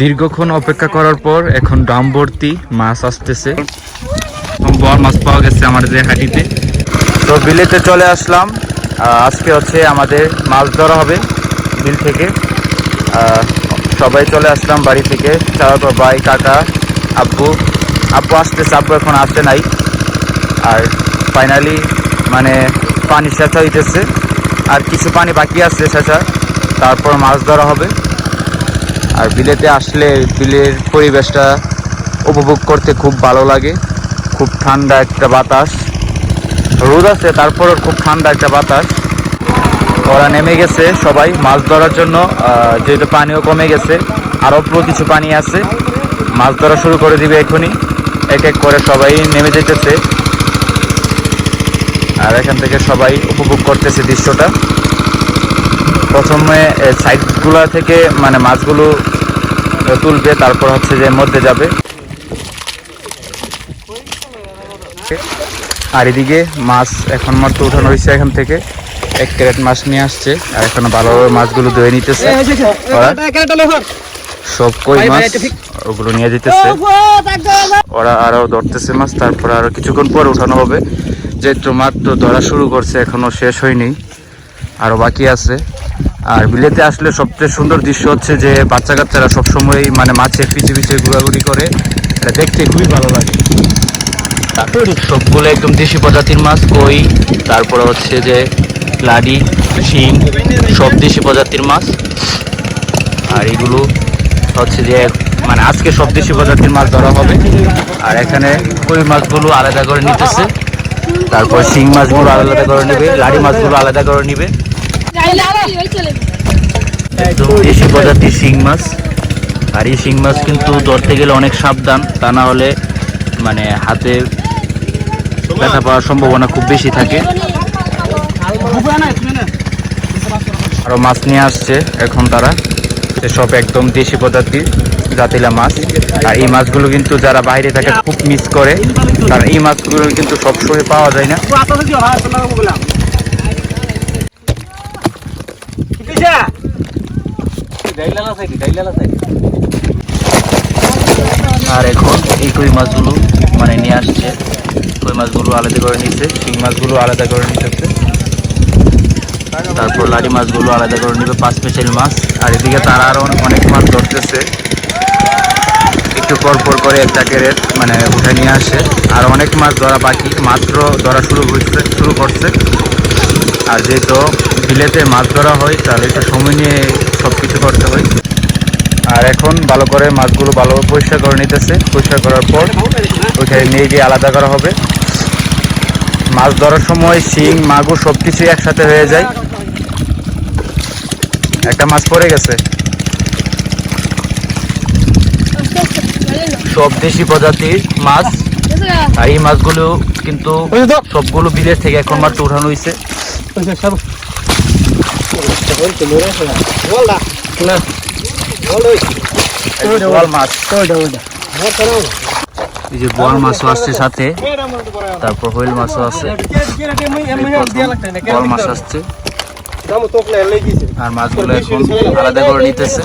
দীর্ঘক্ষণ অপেক্ষা করার পর এখন ড্রাম ভর্তি মাছ আসতেছে। বড় মাছ পাওয়া গেছে আমাদের হাটিতে। তো বিলেতে চলে আসলাম। আজকে হচ্ছে আমাদের মাছ ধরা হবে বিল থেকে। সবাই চলে আসলাম বাড়ি থেকে। চাওয়া ভাই, কাকা, আব্বু। আব্বু আসতেছে, আব্বু এখন আসতে নাই। আর ফাইনালি মানে পানি সেচা হইতেছে। আর কিছু পানি বাকি আছে সেচা তারপর মাছ ধরা হবে। আর বিলেতে আসলে বিলের পরিবেশটা উপভোগ করতে খুব ভালো লাগে। খুব ঠান্ডা একটা বাতাস। রোদ আছে তারপর খুব ঠান্ডা একটা বাতাস। ওরা নেমে গেছে সবাই মাছ ধরার জন্য। যেহেতু পানিও কমে গেছে, আর অল্প কিছু পানি আছে। মাছ ধরা শুরু করে দিবে এখনই। এক এক করে সবাই নেমে যেতেছে। আর এখান থেকে সবাই উপভোগ করতেছে দৃশ্যটা। প্রথমে সাইডগুলো থেকে মানে মাছগুলো তুলবে তারপর হচ্ছে যে মধ্যে যাবে। আর এদিকে মাছ এখন মাত্র উঠানো হয়েছে এখান থেকে। এক ক্যারেট মাছ নিয়ে আসছে আর এখন ভালোভাবে মাছগুলো ধুয়ে নিতেছে। সব কই মাছ? ওগুলো নিয়ে যেতেছে। ওরা আরও ধরতেছে মাছ তারপর আরও কিছুক্ষণ পর উঠানো হবে। যেহেতু মাত্র ধরা শুরু করছে এখনও শেষ হয়নি। আরও বাকি আছে। আর বিলেতে আসলে সবচেয়ে সুন্দর দৃশ্য হচ্ছে যে বাচ্চা কাচ্চারা সবসময় মানে মাছের পিছে পিছে ঘোরাঘুরি করে। এটা দেখতে খুবই ভালো লাগে। সবগুলো একদম দেশি প্রজাতির মাছ, কই, তারপরে হচ্ছে যে লাডি, শিং, সব দেশি প্রজাতির মাছ। আর এগুলো হচ্ছে যে মানে আজকে সব দেশি প্রজাতির মাছ ধরা হবে। আর এখানে কই মাছগুলো আলাদা করে নিতেছে। তারপর শিং মাছগুলো আলাদা করে নেবে, লাড়ি মাছগুলো আলাদা করে নেবে। দেশি প্রজাতির শিং মাছ। আর এই শিং মাছ কিন্তু ধরতে গেলে অনেক সাবধান, তা না হলে মানে হাতে ব্যথা পাওয়ার সম্ভাবনা খুব বেশি থাকে। আরও মাছ নিয়ে আসছে এখন তারা। সব একদম দেশি প্রজাতির জাতিলা মাছ। আর এই মাছগুলো কিন্তু যারা বাইরে থাকে খুব মিস করে কারণ এই মাছগুলো কিন্তু সবসময় পাওয়া যায় না। আর এখন এই কই মাছগুলো মানে নিয়ে আসছে। কই মাছগুলো আলাদা করে নিচ্ছে শিং মাছগুলো আলাদা করে নিতেছে তারপর লাড়ি মাছগুলো আলাদা করে নিবে, পাঁচ স্পেশাল মাছ। আর এদিকে তারা আরও অনেক মাছ ধরতেছে। একটু পর পর করে একটা ক্যারেট মানে উঠে নিয়ে আসে। আর অনেক মাছ ধরা বাকি, মাত্র ধরা শুরু করছে শুরু করছে। আর যেহেতু বিলেতে মাছ ধরা হয়, তাহলে একটু সময় নিয়ে সব কিছু করতে হয়। আর এখন ভালো করে মাছগুলো ভালোভাবে পরিষ্কার করে নিতেছে। পরিষ্কার করার পর ওইখানে নিয়ে গিয়ে আলাদা করা হবে। মাছ ধরার সময় শিং মাগুর সব কিছুই একসাথে হয়ে যায় একটা মাছ পড়ে গেছে সব দেশি প্রজাতির মাছ আর এই মাছগুলো কিন্তু সবগুলো বিলের থেকে এখন মাত্র উঠানো হয়েছে মাছ এই যে বোয়াল মাছও আসছে সাথে, তারপর হোয়েল মাছও আছে। বোয়াল মাছ আসছে। আর মাছগুলো এখন আলাদা করে নিতেছে।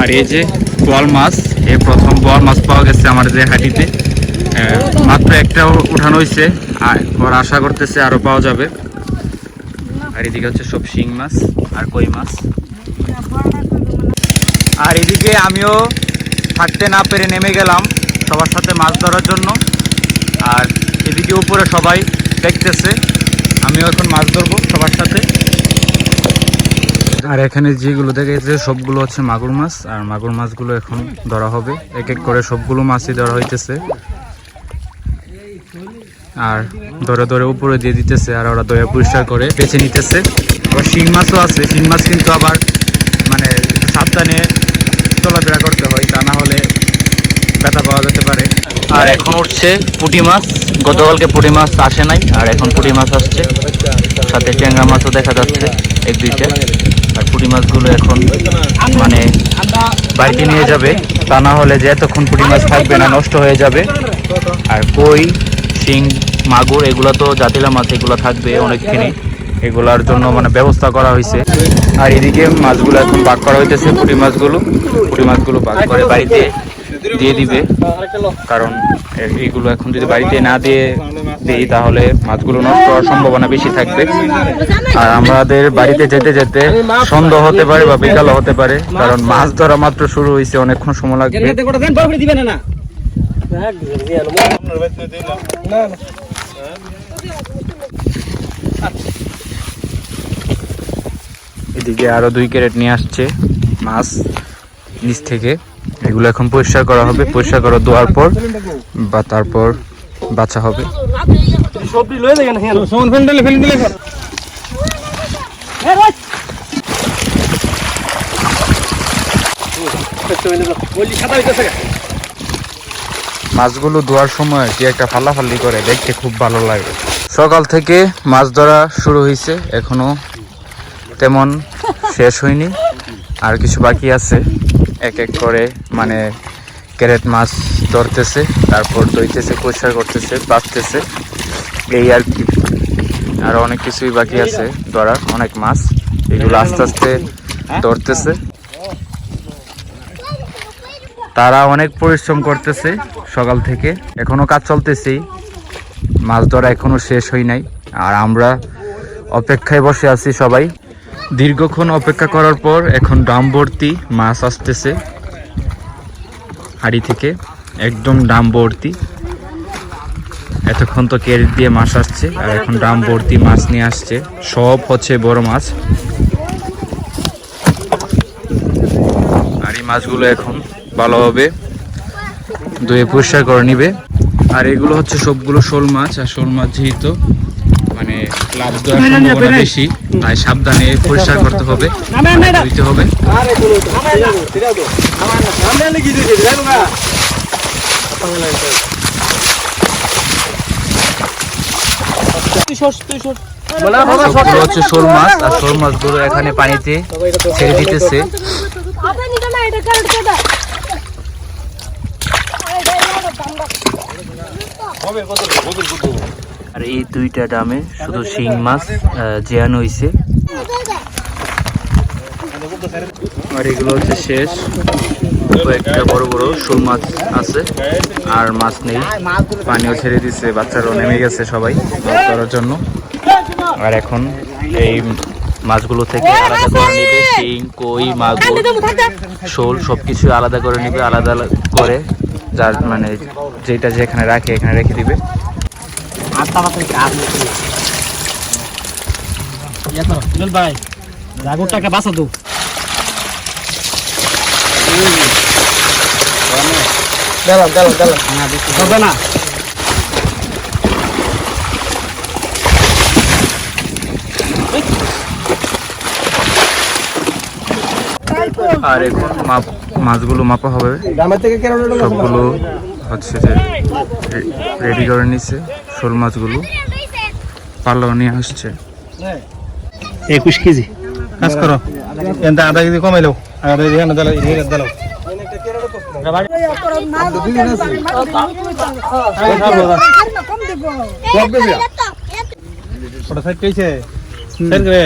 আর এই যে বোয়াল মাছ, এই প্রথম বোয়াল মাছ পাওয়া গেছে আমাদের হাটিতে। মাত্র একটা উঠানো হয়েছে, আর আশা করতেছে আরও পাওয়া যাবে। আর এদিকে হচ্ছে সব শিং মাছ আর কই মাছ। আর এদিকে আমিও থাকতে না পেরে নেমে গেলাম সবার সাথে মাছ ধরার জন্য। আর এদিকে উপরে সবাই দেখতেছে, আমিও এখন মাছ ধরবো সবার সাথে। আর এখানে যেগুলো দেখা যাচ্ছে সবগুলো হচ্ছে মাগুর মাছ, আর মাগুর মাছগুলো এখন ধরা হবে। এক এক করে সবগুলো মাছই ধরা হইতেছে। আর ধরে ধরে উপরে দিয়ে দিতেছে, আর ওরা দয়া পরিষ্কার করে বেছে নিতেছে। আবার শিং মাছও আছে, শিং মাছ কিন্তু আবার মানে সাবধানে চলাফেরা করতে না হলে ব্যথা পাওয়া যেতে পারে। আর এখন উঠছে পুঁটি মাছ। গতকালকে পুঁটি মাছ আসে নাই, আর এখন পুঁটি মাছ আসছে। সাথে ট্যাংরা মাছও দেখা যাচ্ছে এক দুইটা আর পুঁটি মাছগুলো এখন মানে বাড়িতে নিয়ে যাবে। তা না হলে যে এতক্ষণ পুঁটি মাছ থাকবে না, নষ্ট হয়ে যাবে। আর কই, শিং, মাগুর, এগুলো তো জাতিলা মাছ, এগুলো থাকবে অনেকখানি। এগুলার জন্য মানে ব্যবস্থা করা হয়েছে। আর এদিকে মাছগুলো এখন ভাগ করা হইতেছে পুঁটি মাছগুলো। পুঁটি মাছগুলো ভাগ করে বাড়িতে দিয়ে দিবে। কারণ এইগুলো এখন যদি বাড়িতে না দিয়ে দিই তাহলে মাছগুলো নষ্ট হওয়ার সম্ভাবনা বেশি থাকবে। আর আমাদের বাড়িতে যেতে যেতে সন্ধ্যা হতে পারে বা বিকালও হতে পারে কারণ মাছ ধরা মাত্র শুরু হয়েছে অনেকক্ষণ সময় লাগবে। এদিকে আরও দুই ক্যারেট নিয়ে আসছে মাছ নিচ থেকে। এগুলো এখন পরিষ্কার করা হবে, পরিষ্কার করা দেওয়ার পর বা তারপর বাছা হবে। মাছগুলো ধোয়ার সময় কি একটা ফাল্লাফাল্লি করে, দেখতে খুব ভালো লাগে। সকাল থেকে মাছ ধরা শুরু হয়েছে এখনও তেমন শেষ হয়নি। আর কিছু বাকি আছে। এক এক করে মানে ক্যারেট মাছ ধরতেছে, তারপর দইতেছে পরিষ্কার করতেছে বাঁচতেছে এই আর কি। আর অনেক কিছুই বাকি আছে ধরার, অনেক মাছ। এগুলো আস্তে আস্তে ধরতেছে। তারা অনেক পরিশ্রম করতেছে সকাল থেকে। এখনও কাজ চলতেছেই মাছ ধরা এখনও শেষ হয় নাই আর আমরা অপেক্ষায় বসে আছি সবাই। দীর্ঘক্ষণ অপেক্ষা করার পর এখন ডাম ভর্তি মাছ আসতেছে হাড়ি থেকে, একদম ডাম ভর্তি এতক্ষণ তো ক্যারেট দিয়ে মাছ আসছে, আর এখন ডাম ভর্তি মাছ নিয়ে আসছে। সব হচ্ছে বড় মাছ। আর এই মাছগুলো এখন ভালোভাবে ধুয়ে পরিষ্কার করে নিবে। আর এগুলো হচ্ছে সবগুলো শোল মাছ, আর শোল মাছ যেহেতু মানে লাভ দেওয়ার সম্ভাবনা বেশি। তাই সাবধানে পরিষ্কার করতে হবে ধুইতে হবে। হচ্ছে শোল মাছ আর শোল মাছগুলো এখানে পানিতে ছেড়ে দিতেছে। আর এই দুইটা ডামে শুধু শিং মাছ জিয়ানো হইছে। আর এগুলো হচ্ছে শেষ। কয়েকটা বড় বড় শোল মাছ আছে, আর মাছ নেই। পানিও ছেড়ে দিচ্ছে বাচ্চারাও নেমে গেছে সবাই মাছ ধরার জন্য। আর এখন এই মাছগুলো থেকে আলাদা করে নিবে, শিং, কই, মাগুর, শোল, সবকিছু আলাদা করে নিবে, আলাদা করে যার মানে যেটা যেখানে রাখে, এখানে রেখে দিবে। ভাই জাগরটাকে বাঁচা দো। হবে না। আর এখন মাপ মাছগুলো মাপা হবে। সবগুলো হচ্ছে যে রেডি করে নিছে। শোল মাছগুলো পাল্লাও নিয়ে আসছে। একুশ কেজি। কাজ করো। এনতে আধা কেজি কমাই লো আধা কেজি দাও ওটা সাইড কইছে সাইড করে